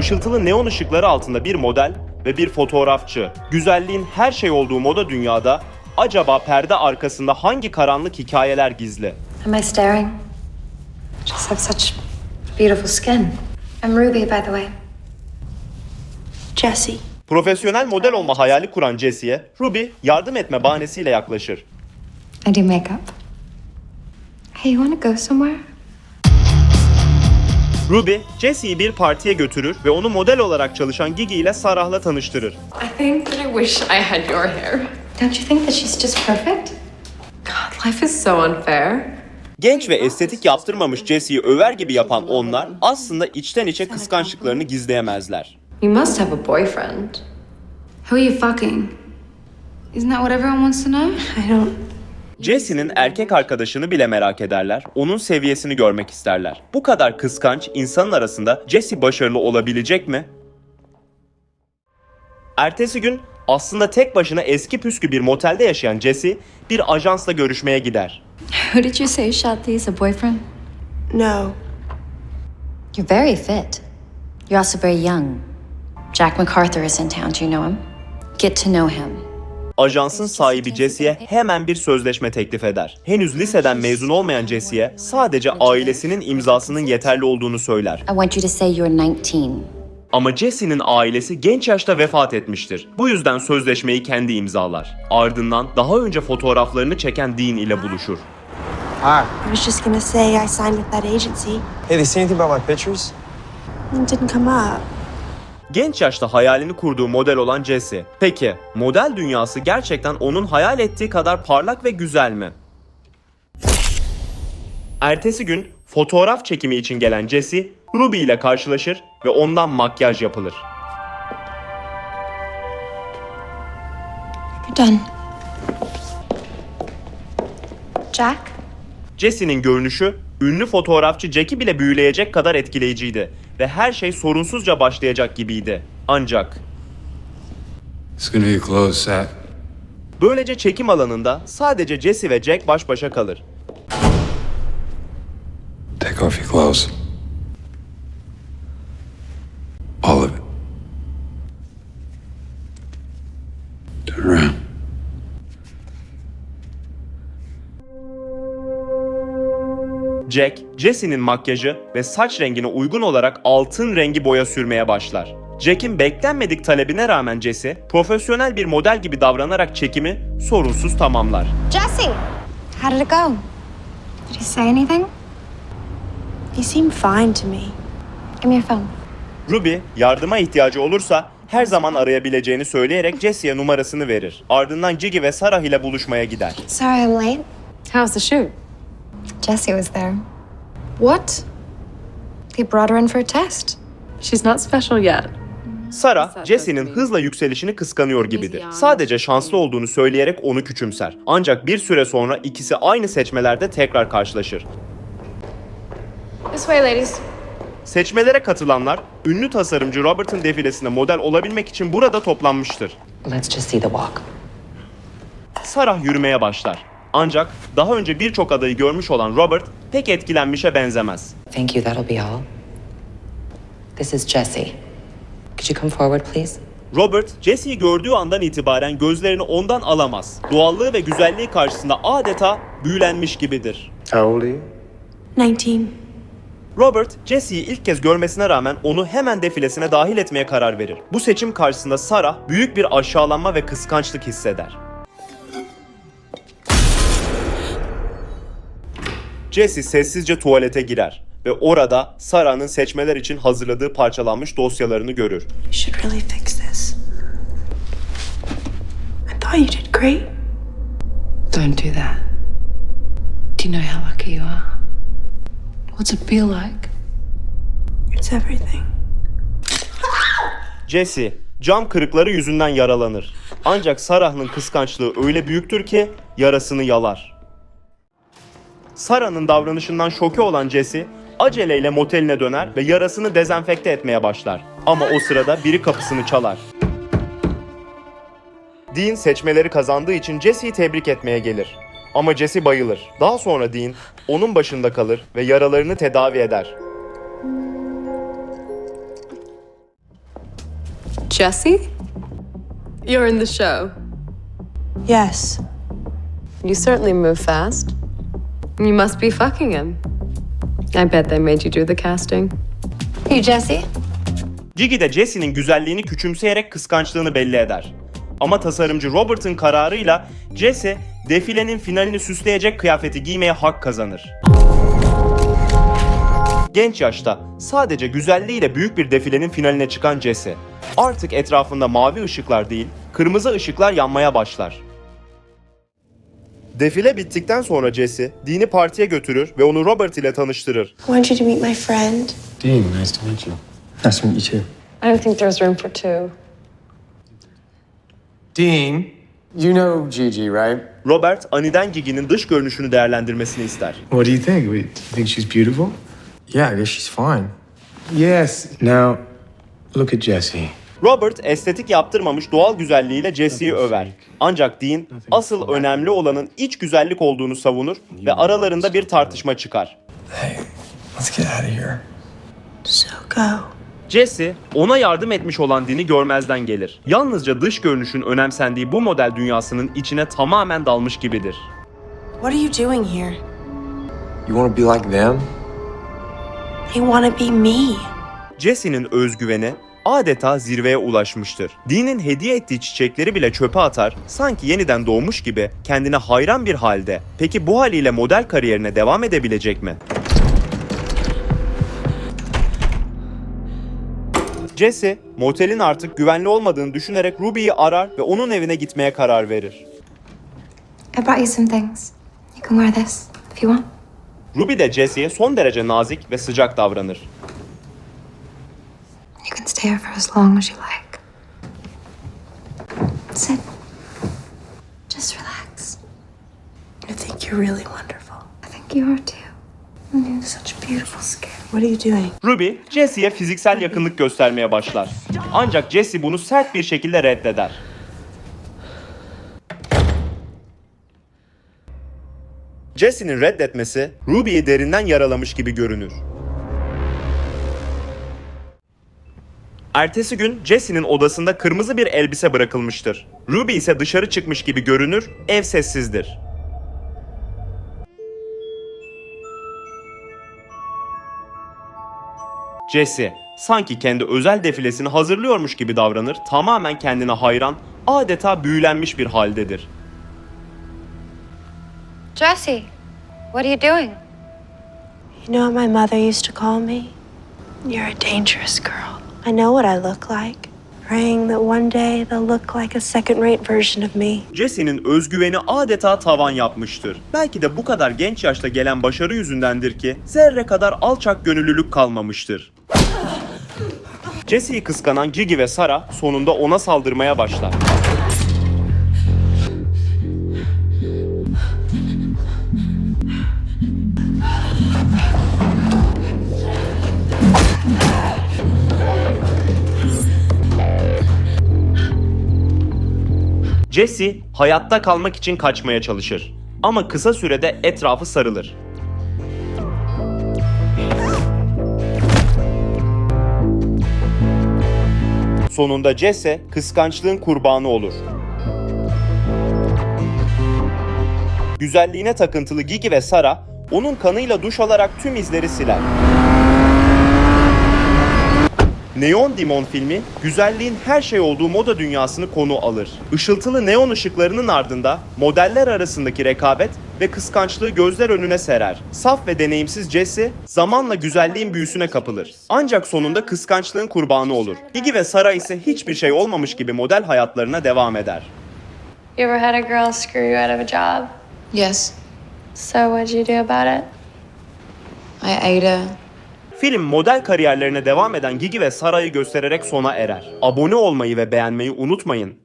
Işıltılı neon ışıkları altında bir model ve bir fotoğrafçı. Güzelliğin her şey olduğu moda dünyada acaba perde arkasında hangi karanlık hikayeler gizli? Am I staring? Just have such beautiful skin. I'm Ruby, by the way. Jesse. Profesyonel model olma hayali kuran Jesse'ye Ruby yardım etme bahanesiyle yaklaşır. I do makeup. Hey, you want to go somewhere? Ruby, Jesse'yi bir partiye götürür ve onu model olarak çalışan Gigi ile Sarah'la tanıştırır. I think that I wish I had your hair. Don't you think that she's just perfect? God, life is so unfair. Genç ve estetik yaptırmamış Jesse'yi över gibi yapan onlar aslında içten içe kıskançlıklarını gizleyemezler. You must have a boyfriend. Who are you fucking? Isn't that what everyone wants to know? I don't. Jesse'nin erkek arkadaşını bile merak ederler, onun seviyesini görmek isterler. Bu kadar kıskanç insanın arasında Jesse başarılı olabilecek mi? Ertesi gün aslında tek başına eski püskü bir motelde yaşayan Jesse bir ajansla görüşmeye gider. Who did you say shot these? A boyfriend? No. You're very fit. You're also very young. Jack MacArthur is in town. Do you know him? Get to know him. Ajansın sahibi Jesse'ye hemen bir sözleşme teklif eder. Henüz liseden mezun olmayan Jesse'ye sadece ailesinin imzasının yeterli olduğunu söyler. I want you to say you're 19. Ama Jesse'nin ailesi genç yaşta vefat etmiştir. Bu yüzden sözleşmeyi kendi imzalar. Ardından daha önce fotoğraflarını çeken Dean ile buluşur. I was just gonna say I signed with that agency. Hey, they say anything about my pictures? It didn't come up. Genç yaşta hayalini kurduğu model olan Jesse. Peki, model dünyası gerçekten onun hayal ettiği kadar parlak ve güzel mi? Ertesi gün fotoğraf çekimi için gelen Jesse, Ruby ile karşılaşır ve ondan makyaj yapılır. Done. Jack? Jesse'nin görünüşü ünlü fotoğrafçı Jack'i bile büyüleyecek kadar etkileyiciydi ve her şey sorunsuzca başlayacak gibiydi. Ancak It's gonna be close set. böylece çekim alanında sadece Jesse ve Jack baş başa kalır. Take off your clothes. Jack, Jesse'nin makyajı ve saç rengine uygun olarak altın rengi boya sürmeye başlar. Jack'in beklenmedik talebine rağmen Jesse, profesyonel bir model gibi davranarak çekimi sorunsuz tamamlar. Jesse! How did it go? Did he say anything? He seemed fine to me. Give me your phone. Ruby, yardıma ihtiyacı olursa her zaman arayabileceğini söyleyerek Jesse'ye numarasını verir. Ardından Gigi ve Sarah ile buluşmaya gider. Sorry I'm late. How's the shoot? Jesse was there. What? They brought her in for a test. She's not special yet. Sarah, Jesse'nin hızla yükselişini kıskanıyor gibidir. Sadece şanslı olduğunu söyleyerek onu küçümser. Ancak bir süre sonra ikisi aynı seçmelerde tekrar karşılaşır. This way, ladies. Seçmelere katılanlar, ünlü tasarımcı Robert'ın defilesine model olabilmek için burada toplanmıştır. Let's just see the walk. Sarah yürümeye başlar. Ancak daha önce birçok adayı görmüş olan Robert pek etkilenmişe benzemez. Thank you, that'll be all. This is Jesse. Could you come forward, please? Robert, Jesse'yi gördüğü andan itibaren gözlerini ondan alamaz. Doğallığı ve güzelliği karşısında adeta büyülenmiş gibidir. How old are you? 19. Robert, Jesse'yi ilk kez görmesine rağmen onu hemen defilesine dahil etmeye karar verir. Bu seçim karşısında Sarah büyük bir aşağılanma ve kıskançlık hisseder. Jesse sessizce tuvalete girer ve orada Sarah'nın seçmeler için hazırladığı parçalanmış dosyalarını görür. You should really fix this. I thought you did great. Don't do that. Do you know how lucky you are? What's it feel like? It's everything. Jesse, cam kırıkları yüzünden yaralanır. Ancak Sarah'ın kıskançlığı öyle büyüktür ki yarasını yalar. Sarah'ın davranışından şoke olan Jesse, aceleyle moteline döner ve yarasını dezenfekte etmeye başlar. Ama o sırada biri kapısını çalar. Dean seçmeleri kazandığı için Jesse'yi tebrik etmeye gelir. Ama Jesse bayılır. Daha sonra Dean onun başında kalır ve yaralarını tedavi eder. Jesse? You're in the show. Yes. You certainly move fast. You must be fucking him. I bet they made you do the casting. You Jesse? Gigi de Jesse'nin güzelliğini küçümseyerek kıskançlığını belli eder. Ama tasarımcı Robert'ın kararıyla Jesse, defilenin finalini süsleyecek kıyafeti giymeye hak kazanır. Genç yaşta sadece güzelliğiyle büyük bir defilenin finaline çıkan Jesse, artık etrafında mavi ışıklar değil, kırmızı ışıklar yanmaya başlar. Defile bittikten sonra Jesse, Dean'i partiye götürür ve onu Robert ile tanıştırır. I want you to meet my friend. Dean, nice to meet you. Nice to meet you too. I don't think there's room for two. Dean, you know Gigi, right? Robert, Annie'den Gigi'nin dış görünüşünü değerlendirmesini ister. What do you think? Do you think she's beautiful? Yeah, I guess she's fine. Yes. Now, look at Jessie. Robert estetik yaptırmamış doğal güzelliğiyle Jesse'yi över. Ancak Dean asıl önemli olanın iç güzellik olduğunu savunur ve aralarında bir tartışma çıkar. Let's get out of here. So go. Jesse ona yardım etmiş olan Dean'i görmezden gelir. Yalnızca dış görünüşün önemsendiği bu model dünyasının içine tamamen dalmış gibidir. What are you doing here? You want to be like them? They want to be me. Jesse'nin özgüveni adeta zirveye ulaşmıştır. Dean'in hediye ettiği çiçekleri bile çöpe atar, sanki yeniden doğmuş gibi kendine hayran bir halde. Peki bu haliyle model kariyerine devam edebilecek mi? Jesse, motelin artık güvenli olmadığını düşünerek Ruby'yi arar ve onun evine gitmeye karar verir. I brought you some things. You can wear this if you want. Ruby de Jesse'ye son derece nazik ve sıcak davranır. Stay here for as long as you like. Sit. Just relax. I think you're really wonderful. I think you are too. And you have such beautiful skin. What are you doing? Ruby, Jesse'ye fiziksel yakınlık göstermeye başlar. Ancak Jesse bunu sert bir şekilde reddeder. Jesse'nin reddetmesi Ruby'yi derinden yaralamış gibi görünür. Ertesi gün Jesse'nin odasında kırmızı bir elbise bırakılmıştır. Ruby ise dışarı çıkmış gibi görünür, ev sessizdir. Jesse sanki kendi özel defilesini hazırlıyormuş gibi davranır, tamamen kendine hayran, adeta büyülenmiş bir haldedir. Jesse, what are you doing? You know what my mother used to call me? You're a dangerous girl. I know what I look like. Praying that one day they'll look like a second rate version of me. Jesse'nin özgüveni adeta tavan yapmıştır. Belki de bu kadar genç yaşta gelen başarı yüzündendir ki zerre kadar alçak gönüllülük kalmamıştır. Jesse'yi kıskanan Gigi ve Sara sonunda ona saldırmaya başlar. Jesse hayatta kalmak için kaçmaya çalışır. Ama kısa sürede etrafı sarılır. Sonunda Jesse kıskançlığın kurbanı olur. Güzelliğine takıntılı Gigi ve Sara onun kanıyla duş alarak tüm izleri siler. Neon Demon filmi, güzelliğin her şey olduğu moda dünyasını konu alır. Işıltılı neon ışıklarının ardında modeller arasındaki rekabet ve kıskançlığı gözler önüne serer. Saf ve deneyimsiz Jesse zamanla güzelliğin büyüsüne kapılır. Ancak sonunda kıskançlığın kurbanı olur. Iggy ve Sara ise hiçbir şey olmamış gibi model hayatlarına devam eder. You ever had a girl screw you out of a job? Yes. So what'd you do about it? I ate her. Film model kariyerlerine devam eden Gigi ve Sara'yı göstererek sona erer. Abone olmayı ve beğenmeyi unutmayın.